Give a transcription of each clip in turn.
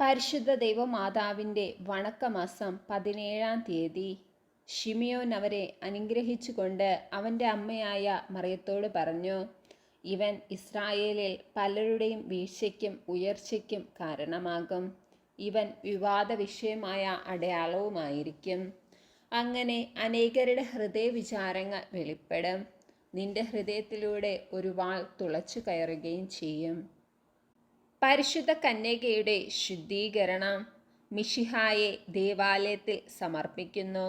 പരിശുദ്ധ ദൈവമാതാവിന്റെ വണക്കമാസം പതിനേഴാം തീയതി. ഷിമിയോൻ അവരെ അനുഗ്രഹിച്ചുകൊണ്ട് അവന്റെ അമ്മയായ മറിയത്തോട് പറഞ്ഞു ഇവൻ ഇസ്രായേലിൽ പലരുടെയും വീഴ്ചയ്ക്കും ഉയർച്ചയ്ക്കും കാരണമാകും. ഇവൻ വിവാദ വിഷയമായ അടയാളവുമായിരിക്കും. അങ്ങനെ അനേകരുടെ ഹൃദയ വിചാരങ്ങൾ വെളിപ്പെടും. നിന്റെ ഹൃദയത്തിലൂടെ ഒരു വാൾ തുളച്ചു കയറുകയും ചെയ്യും. പരിശുദ്ധ കന്യകയുടെ ശുദ്ധീകരണം മിഷിഹായെ ദേവാലയത്തിൽ സമർപ്പിക്കുന്നു.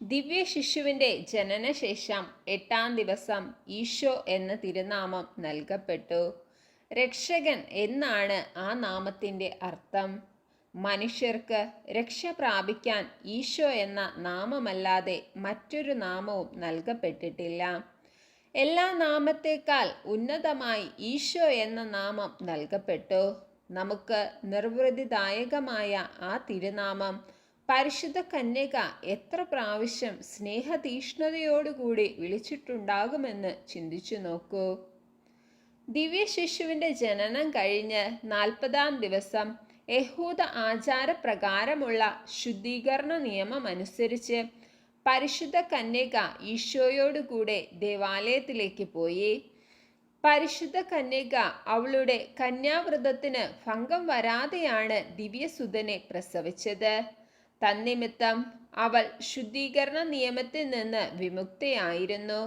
ദിവ്യ ശിശുവിന്റെ ജനനശേഷം എട്ടാം ദിവസം ഈശോ എന്ന തിരുനാമം നൽകപ്പെട്ടു. രക്ഷകൻ എന്നാണ് ആ നാമത്തിന്റെ അർത്ഥം. മനുഷ്യർക്ക് രക്ഷ പ്രാപിക്കാൻ ഈശോ എന്ന നാമമല്ലാതെ മറ്റൊരു നാമവും നൽകപ്പെട്ടിട്ടില്ല. എല്ലാ നാമത്തേക്കാൾ ഉന്നതമായി ഈശോ എന്ന നാമം നൽകപ്പെട്ടു. നമുക്ക് നിർവൃതിദായകമായ ആ തിരുനാമം പരിശുദ്ധ കന്യക എത്ര പ്രാവശ്യം സ്നേഹതീഷ്ണതയോടുകൂടി വിളിച്ചിട്ടുണ്ടാകുമെന്ന് ചിന്തിച്ചു നോക്കൂ. ദിവ്യ ശിശുവിന്റെ ജനനം കഴിഞ്ഞ് നാൽപ്പതാം ദിവസം യഹൂദ ആചാരപ്രകാരമുള്ള ശുദ്ധീകരണ നിയമം അനുസരിച്ച് പരിശുദ്ധ കന്യക ഈശോയോടുകൂടെ ദേവാലയത്തിലേക്ക് പോയി. പരിശുദ്ധ കന്യക അവളുടെ കന്യാവ്രതത്തിന് ഭംഗം വരാതെയാണ് ദിവ്യസുധനെ പ്രസവിച്ചത്. തന്നിമിത്തം അവൾ ശുദ്ധീകരണ നിയമത്തിൽ നിന്ന് വിമുക്തയായിരുന്നു.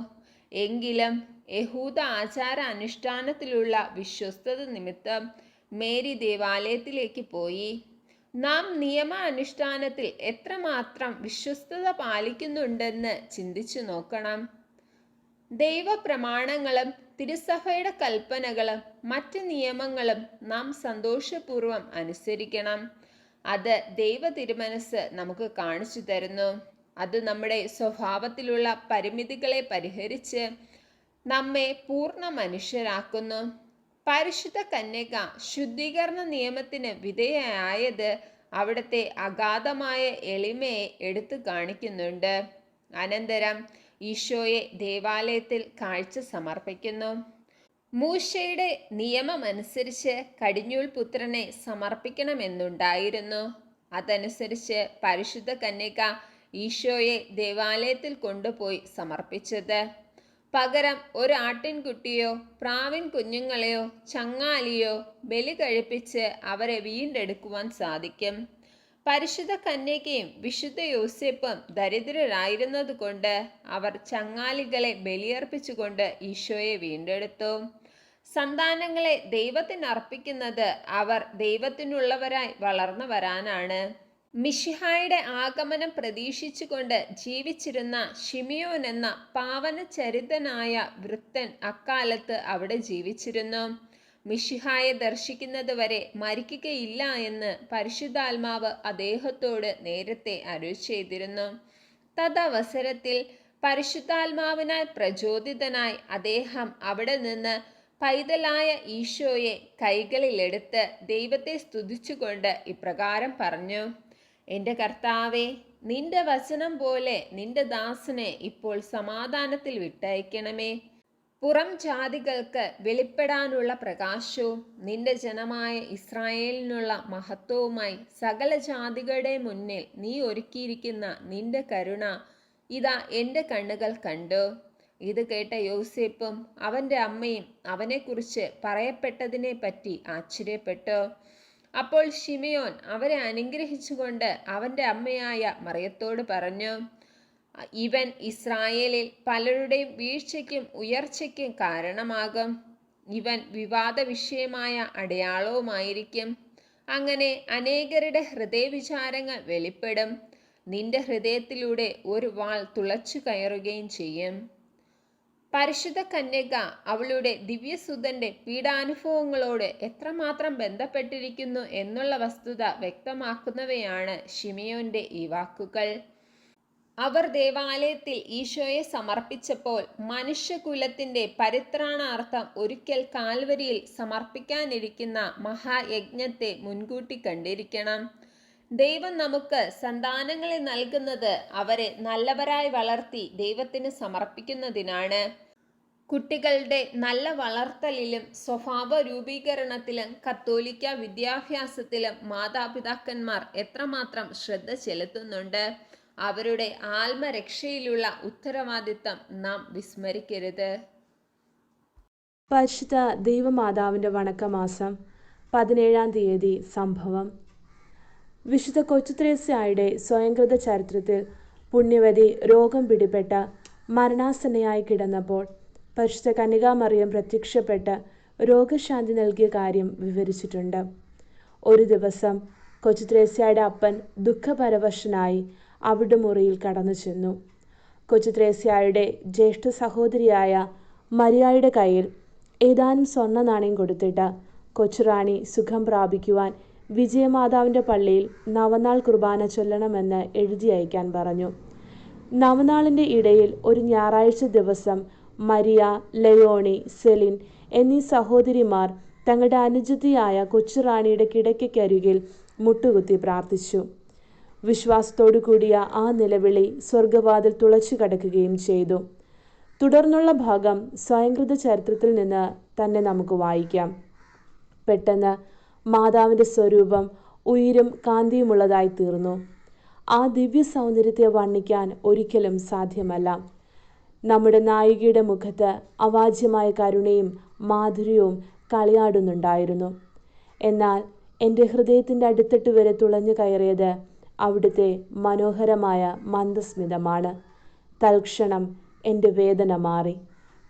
എങ്കിലും യഹൂദ ആചാര അനുഷ്ഠാനത്തിലുള്ള വിശ്വസ്തത നിമിത്തം മേരി ദേവാലയത്തിലേക്ക് പോയി. നാം നിയമ അനുഷ്ഠാനത്തിൽ എത്രമാത്രം വിശ്വസ്തത പാലിക്കുന്നുണ്ടെന്ന് ചിന്തിച്ചു നോക്കണം. ദൈവപ്രമാണങ്ങളും തിരുസഭയുടെ കൽപ്പനകളും മറ്റ് നിയമങ്ങളും നാം സന്തോഷപൂർവം അനുസരിക്കണം. അത് ദൈവ തിരുമനസ് നമുക്ക് കാണിച്ചു തരുന്നു. അത് നമ്മുടെ സ്വഭാവത്തിലുള്ള പരിമിതികളെ പരിഹരിച്ച് നമ്മെ പൂർണ മനുഷ്യരാക്കുന്നു. പരിശുദ്ധ കന്യക ശുദ്ധീകരണ നിയമത്തിന് വിധേയമായത് അവിടുത്തെ അഗാധമായ എളിമയെ എടുത്തു കാണിക്കുന്നുണ്ട്. അനന്തരം ഈശോയെ ദേവാലയത്തിൽ കാഴ്ച സമർപ്പിക്കുന്നു. മൂശയുടെ നിയമമനുസരിച്ച് കടിഞ്ഞൂൽ പുത്രനെ സമർപ്പിക്കണമെന്നുണ്ടായിരുന്നു. അതനുസരിച്ച് പരിശുദ്ധ കന്യക ഈശോയെ ദേവാലയത്തിൽ കൊണ്ടുപോയി സമർപ്പിച്ചത്. പകരം ഒരു ആട്ടിൻകുട്ടിയോ പ്രാവിൻ കുഞ്ഞുങ്ങളെയോ ചങ്ങാലിയോ ബലി കഴിപ്പിച്ച് അവരെ വീണ്ടെടുക്കുവാൻ സാധിക്കും. പരിശുദ്ധ കന്യകയും വിശുദ്ധ യോസേപ്പും ദരിദ്രരായിരുന്നതുകൊണ്ട് അവർ ചങ്ങാലികളെ ബലിയർപ്പിച്ചുകൊണ്ട് ഈശോയെ വീണ്ടെടുത്തു. സന്താനങ്ങളെ ദൈവത്തിനർപ്പിക്കുന്നത് അവർ ദൈവത്തിനുള്ളവരായി വളർന്നു വരാനാണ്. മിഷിഹായുടെ ആഗമനം പ്രതീക്ഷിച്ചുകൊണ്ട് ജീവിച്ചിരുന്ന ഷിമിയോൻ എന്ന പാവനചരിതനായ വൃത്തൻ അക്കാലത്ത് അവിടെ ജീവിച്ചിരുന്നു. മിഷിഹായെ ദർശിക്കുന്നത് വരെ മരിക്കുകയില്ല എന്ന് പരിശുദ്ധാത്മാവ് അദ്ദേഹത്തോട് നേരത്തെ അരുൾ ചെയ്തിരുന്നു. തദവസരത്തിൽ പരിശുദ്ധാത്മാവിനാൽ പ്രചോദിതനായി അദ്ദേഹം അവിടെ നിന്ന് പൈതലായ ഈശോയെ കൈകളിലെടുത്ത് ദൈവത്തെ സ്തുതിച്ചുകൊണ്ട് ഇപ്രകാരം പറഞ്ഞു. എന്റെ കർത്താവെ നിന്റെ വചനം പോലെ നിന്റെ ദാസനെ ഇപ്പോൾ സമാധാനത്തിൽ വിട്ടയക്കണമേ. പുറം ജാതികൾക്ക് വെളിപ്പെടാനുള്ള പ്രകാശവും നിന്റെ ജനമായ ഇസ്രായേലിനുള്ള മഹത്വവുമായി സകല ജാതികളുടെ മുന്നിൽ നീ ഒരുക്കിയിരിക്കുന്ന നിന്റെ കരുണ ഇതാ എന്റെ കണ്ണുകൾ കണ്ടു. ഇത് കേട്ട യോസേപ്പും അവന്റെ അമ്മയും അവനെക്കുറിച്ച് പറയപ്പെട്ടതിനെ പറ്റി ആശ്ചര്യപ്പെട്ടു. അപ്പോൾ ഷിമിയോൻ അവരെ അനുഗ്രഹിച്ചുകൊണ്ട് അവന്റെ അമ്മയായ മറിയത്തോട് പറഞ്ഞു ഇവൻ ഇസ്രായേലിൽ പലരുടെയും വീഴ്ചയ്ക്കും ഉയർച്ചയ്ക്കും കാരണമാകും. ഇവൻ വിവാദ വിഷയമായ അടയാളവുമായിരിക്കും. അങ്ങനെ അനേകരുടെ ഹൃദയവിചാരങ്ങൾ വെളിപ്പെടും. നിന്റെ ഹൃദയത്തിലൂടെ ഒരു വാൾ തുളച്ചു കയറുകയും ചെയ്യും. പരിശുദ്ധ കന്യക അവളുടെ ദിവ്യസുതന്റെ പീഡാനുഭവങ്ങളോട് എത്രമാത്രം ബന്ധപ്പെട്ടിരിക്കുന്നു എന്നുള്ള വസ്തുത വ്യക്തമാക്കുന്നവയാണ് ഷിമിയോന്റെ ഈ വാക്കുകൾ. അവർ ദേവാലയത്തിൽ ഈശോയെ സമർപ്പിച്ചപ്പോൾ മനുഷ്യകുലത്തിന്റെ പരിത്രാണാർത്ഥം ഒരിക്കൽ കാൽവരിയിൽ സമർപ്പിക്കാനിരിക്കുന്ന മഹായജ്ഞത്തെ മുൻകൂട്ടി കണ്ടിരിക്കണം. ദൈവം നമുക്ക് സന്താനങ്ങളെ നൽകുന്നത് അവരെ നല്ലവരായി വളർത്തി ദൈവത്തിന് സമർപ്പിക്കുന്നതിനാണ്. കുട്ടികളുടെ നല്ല വളർത്തലിലും സ്വഭാവ രൂപീകരണത്തിലും കത്തോലിക്ക വിദ്യാഭ്യാസത്തിലും മാതാപിതാക്കന്മാർ എത്രമാത്രം ശ്രദ്ധ ചെലുത്തുന്നുണ്ട്. അവരുടെ ആത്മരക്ഷയിലുള്ള ഉത്തരവാദിത്തം നാം വിസ്മരിക്കരുത്. പരിശുദ്ധ ദൈവമാതാവിന്റെ വണക്കമാസം പതിനേഴാം തീയതി സംഭവം. വിശുദ്ധ കൊച്ചുത്രേസ്യായുടെ സ്വയംകൃത ചരിത്രത്തിൽ പുണ്യവതി രോഗം പിടിപെട്ട മരണാസന്നയായി കിടന്നപ്പോൾ പരിശുദ്ധ കന്യകാമറിയം പ്രത്യക്ഷപ്പെട്ട് രോഗശാന്തി നൽകിയ കാര്യം വിവരിച്ചിട്ടുണ്ട്. ഒരു ദിവസം കൊച്ചുത്രേസ്യയുടെ അപ്പൻ ദുഃഖപരവശനായി അവിടെ മുറിയിൽ കടന്നു ചെന്നു. കൊച്ചുത്രേസ്യായുടെ ജ്യേഷ്ഠ സഹോദരിയായ മരിയായുടെ കയ്യിൽ ഏതാനും സ്വർണ നാണയം കൊടുത്തിട്ട് കൊച്ചുറാണി സുഖം പ്രാപിക്കുവാൻ വിജയമാതാവിന്റെ പള്ളിയിൽ നവനാൾ കുർബാന ചൊല്ലണമെന്ന് എഴുതി അയക്കാൻ പറഞ്ഞു. നവനാളിന്റെ ഇടയിൽ ഒരു ഞായറാഴ്ച ദിവസം മരിയ ലയോണി സെലിൻ എന്നീ സഹോദരിമാർ തങ്ങളുടെ അനുജതിയായ കൊച്ചുറാണിയുടെ കിടക്കയ്ക്കരികിൽ മുട്ടുകുത്തി പ്രാർത്ഥിച്ചു. വിശ്വാസത്തോടു കൂടിയ ആ നിലവിളി സ്വർഗവാതിൽ തുളച്ചു കടക്കുകയും ചെയ്തു. തുടർന്നുള്ള ഭാഗം സ്വയംകൃത ചരിത്രത്തിൽ നിന്ന് തന്നെ നമുക്ക് വായിക്കാം. പെട്ടെന്ന് മാതാവിന്റെ സ്വരൂപം ഉയരും കാന്തിയുമുള്ളതായി തീർന്നു. ആ ദിവ്യ സൗന്ദര്യത്തെ വർണിക്കാൻ ഒരിക്കലും സാധ്യമല്ല. നമ്മുടെ നായികയുടെ മുഖത്ത് അവാജ്യമായ കരുണയും മാധുര്യവും കളിയാടുന്നുണ്ടായിരുന്നു. എന്നാൽ എന്റെ ഹൃദയത്തിന്റെ അടുത്തിട്ട് വരെ തുളഞ്ഞു കയറിയത് അവിടുത്തെ മനോഹരമായ മന്ദസ്മിതമാണ്. തൽക്ഷണം എന്റെ വേദന മാറി.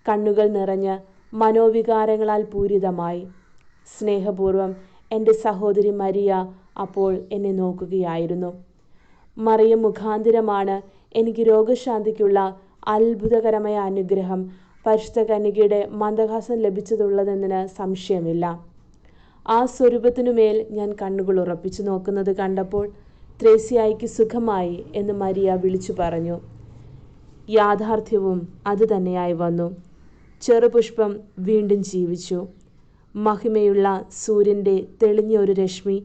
കണ്ണുകൾ നിറഞ്ഞ് മനോവികാരങ്ങളാൽ പൂരിതമായി. സ്നേഹപൂർവം എന്റെ സഹോദരി മരിയ അപ്പോൾ എന്നെ നോക്കുകയായിരുന്നു. മറിയ മുഖാന്തിരമാണ് എനിക്ക് രോഗശാന്തിക്കുള്ള അത്ഭുതകരമായ അനുഗ്രഹം പരിശുദ്ധ കന്യകയുടെ മന്ദഹാസം ലഭിച്ചതുള്ളതെന്നതിന് സംശയമില്ല. ആ സ്വരൂപത്തിനുമേൽ ഞാൻ കണ്ണുകൾ ഉറപ്പിച്ചു നോക്കുന്നത് കണ്ടപ്പോൾ ത്രേസ്യായിക്ക് സുഖമായി എന്ന് മരിയ വിളിച്ചു പറഞ്ഞു. യാഥാർത്ഥ്യവും അതുതന്നെയായി വന്നു. ചെറുപുഷ്പം വീണ്ടും ജീവിച്ചു. മഹിമയുള്ള സൂര്യന്റെ തെളിഞ്ഞ ഒരു രശ്മി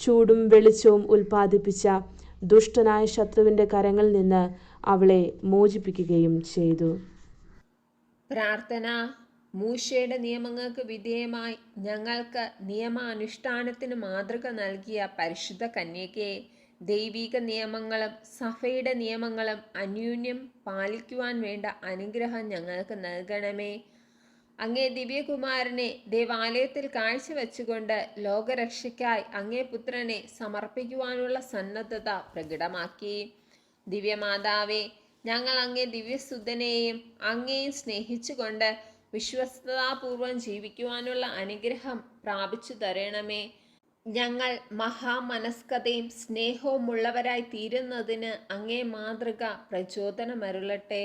ചൂടും വെളിച്ചവും ഉൽപ്പാദിപ്പിച്ച ദുഷ്ടനായ ശത്രുവിന്റെ കരങ്ങളിൽ നിന്ന് അവളെ മോചിപ്പിക്കുകയും ചെയ്തു. പ്രാർത്ഥന. മൂശയുടെ നിയമങ്ങൾക്ക് വിധേയമായി ഞങ്ങൾക്ക് നിയമാനുഷ്ഠാനത്തിന് മാതൃക നൽകിയ പരിശുദ്ധ കന്യകയെ ദൈവിക നിയമങ്ങളും സഭയുടെ നിയമങ്ങളും അന്യൂന്യം പാലിക്കുവാൻ വേണ്ട അനുഗ്രഹം ഞങ്ങൾക്ക് നൽകണമേ. അങ്ങേ ദിവ്യകുമാരനെ ദേവാലയത്തിൽ കാഴ്ചവെച്ചുകൊണ്ട് ലോകരക്ഷയ്ക്കായി അങ്ങേ പുത്രനെ സമർപ്പിക്കുവാനുള്ള സന്നദ്ധത പ്രകടമാക്കി. ദിവ്യമാതാവേ ഞങ്ങൾ അങ്ങേ ദിവ്യസുദ്ധനെയും അങ്ങേയും സ്നേഹിച്ചുകൊണ്ട് വിശ്വസ്തതാപൂർവം ജീവിക്കുവാനുള്ള അനുഗ്രഹം പ്രാപിച്ചു തരണമേ. ഞങ്ങൾ മഹാമനസ്കതയും സ്നേഹവുമുള്ളവരായി തീരുന്നതിന് അങ്ങേ മാതൃക പ്രചോദനമരുളട്ടെ.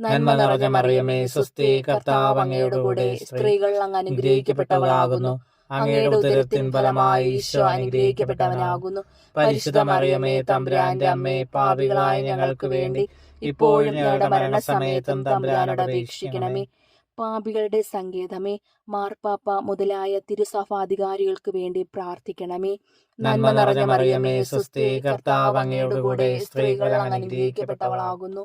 നന്മ നിറഞ്ഞ മറിയമേ സ്വസ്തി കർത്താവ് അങ്ങയുടെ കൂടെ സ്ത്രീകൾ അങ്ങ് അനുഗ്രഹിക്കപ്പെട്ടവളാകുന്നു അങ്ങയുടെ ഉദരത്തിൻ ഫലമായി ഈശോ അനുഗ്രഹിക്കപ്പെട്ടവനാകുന്നു. പരിശുദ്ധ മറിയമേ തമ്പുരാന്റെ അമ്മേ പാപികളായ ഞങ്ങൾക്ക് വേണ്ടി ഇപ്പോഴും ഞങ്ങളുടെ മരണസമയത്തും തമ്പുരാനോട് അപേക്ഷിക്കണമേ. പാപികളുടെ സങ്കേതമേ മാർപ്പാപ്പ മുതലായ തിരുസഭാധികാരികൾക്ക് വേണ്ടി പ്രാർത്ഥിക്കണമേ. നന്മ നിറഞ്ഞ മറിയമേ സുസ്ഥി കർത്താവ് അങ്ങയുടെ കൂടെ സ്ത്രീകൾ അനുഗ്രഹിക്കപ്പെട്ടവളാകുന്നു.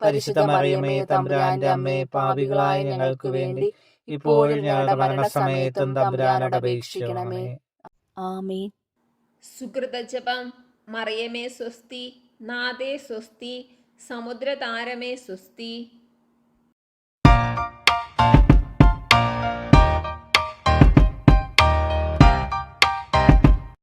പരിശുദ്ധ മറിയമേ തമ്പുരാന്റെ അമ്മേ പാപികളായ ഞങ്ങൾക്ക് വേണ്ടി ഇപ്പോഴും ഞങ്ങളുടെ മരണസമയത്തും തമ്പുരാനോട് അപേക്ഷിക്കണമേ. ആമേ സുഹൃതജപം മറിയമേ സ്വസ്തി നാദേ സ്വസ്തി സമുദ്രതാരമേ സ്വസ്തി.